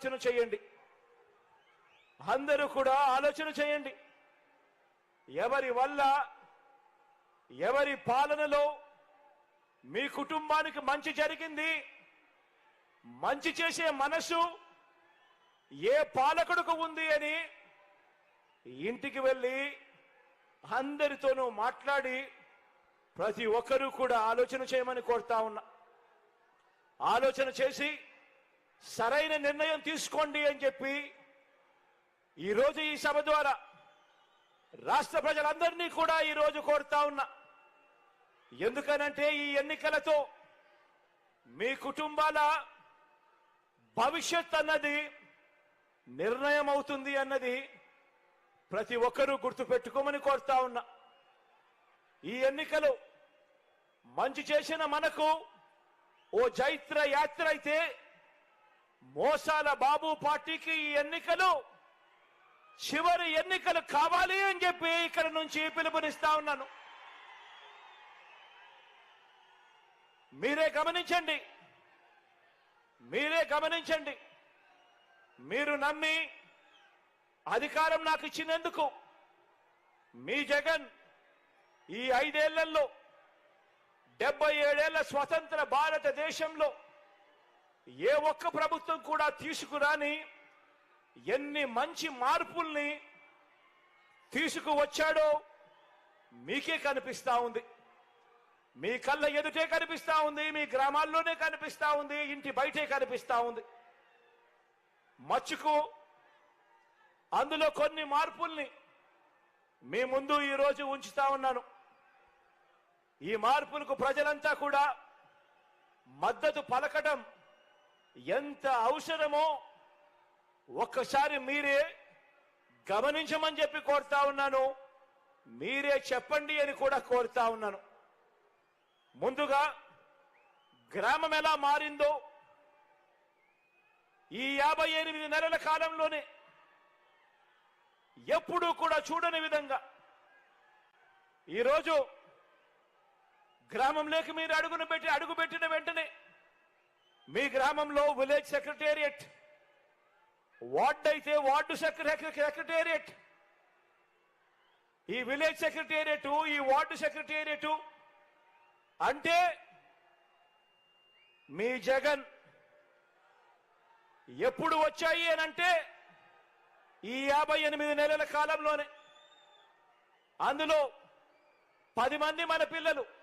ఆలోచన చేయండి. అందరూ కూడా ఆలోచన చేయండి. ఎవరి వల్ల ఎవరి పాలనలో మీ కుటుంబానికి మంచి జరిగింది మంచి చేసే మనసు ఏ పాలకుడుకు ఉంది అని ఇంటికి వెళ్ళి అందరితోనూ మాట్లాడి ప్రతి ఒక్కరూ కూడా ఆలోచన చేయమని కోరుతా ఉన్నా. ఆలోచన చేసి సరైన నిర్ణయం తీసుకోండి అని చెప్పి ఈరోజు ఈ సభ ద్వారా రాష్ట్ర ప్రజలందరినీ కూడా ఈరోజు కోరుతా ఉన్నా. ఎందుకనంటే ఈ ఎన్నికలతో మీ కుటుంబాల భవిష్యత్ అన్నది నిర్ణయం అవుతుంది అన్నది ప్రతి ఒక్కరూ గుర్తుపెట్టుకోమని కోరుతా ఉన్నా. ఈ ఎన్నికలు మంచి చేసిన మనకు ఓ జైత్ర యాత్ర అయితే మోసాల బాబు పార్టీకి ఈ ఎన్నికలు చివరి ఎన్నికలు కావాలి అని చెప్పి ఇక్కడ నుంచి పిలుపునిస్తా ఉన్నాను. మీరే గమనించండి. మీరే గమనించండి. మీరు నమ్మి అధికారం నాకు ఇచ్చినందుకు మీ జగన్ ఈ ఐదేళ్ళలో డెబ్బై ఏడేళ్ళ స్వతంత్ర భారతదేశంలో ఏ ఒక్క ప్రభుత్వం కూడా తీసుకురాని ఎన్ని మంచి మార్పుల్ని తీసుకువచ్చాడో మీకే కనిపిస్తా ఉంది. మీ కళ్ళ ఎదుటే కనిపిస్తా ఉంది మీ గ్రామాల్లోనే కనిపిస్తా ఉంది ఇంటి బయటే కనిపిస్తా ఉంది. మచ్చుకు అందులో కొన్ని మార్పుల్ని మీ ముందు ఈరోజు ఉంచుతా ఉన్నాను. ఈ మార్పులకు ప్రజలంతా కూడా మద్దతు పలకడం ఎంత అవసరమో ఒక్కసారి మీరే గమనించమని చెప్పి కోరుతా ఉన్నాను. మీరే చెప్పండి అని కూడా కోరుతా ఉన్నాను. ముందుగా గ్రామం ఎలా మారిందో ఈ యాభై ఎనిమిది నెలల కాలంలోనే ఎప్పుడూ కూడా చూడని విధంగా ఈరోజు గ్రామంలోకి మీరు అడుగును పెట్టి అడుగు పెట్టిన వెంటనే మీ గ్రామంలో విలేజ్ సెక్రటేరియట్. వార్డ్ అయితే వార్డు సెక్రటేరియట్. ఈ విలేజ్ సెక్రటేరియట్ ఈ వార్డు సెక్రటేరియట్ అంటే మీ జగన్. ఎప్పుడు వచ్చాయి అని అంటే ఈ యాభై ఎనిమిది నెలల కాలంలోనే. అందులో పది మంది మన పిల్లలు.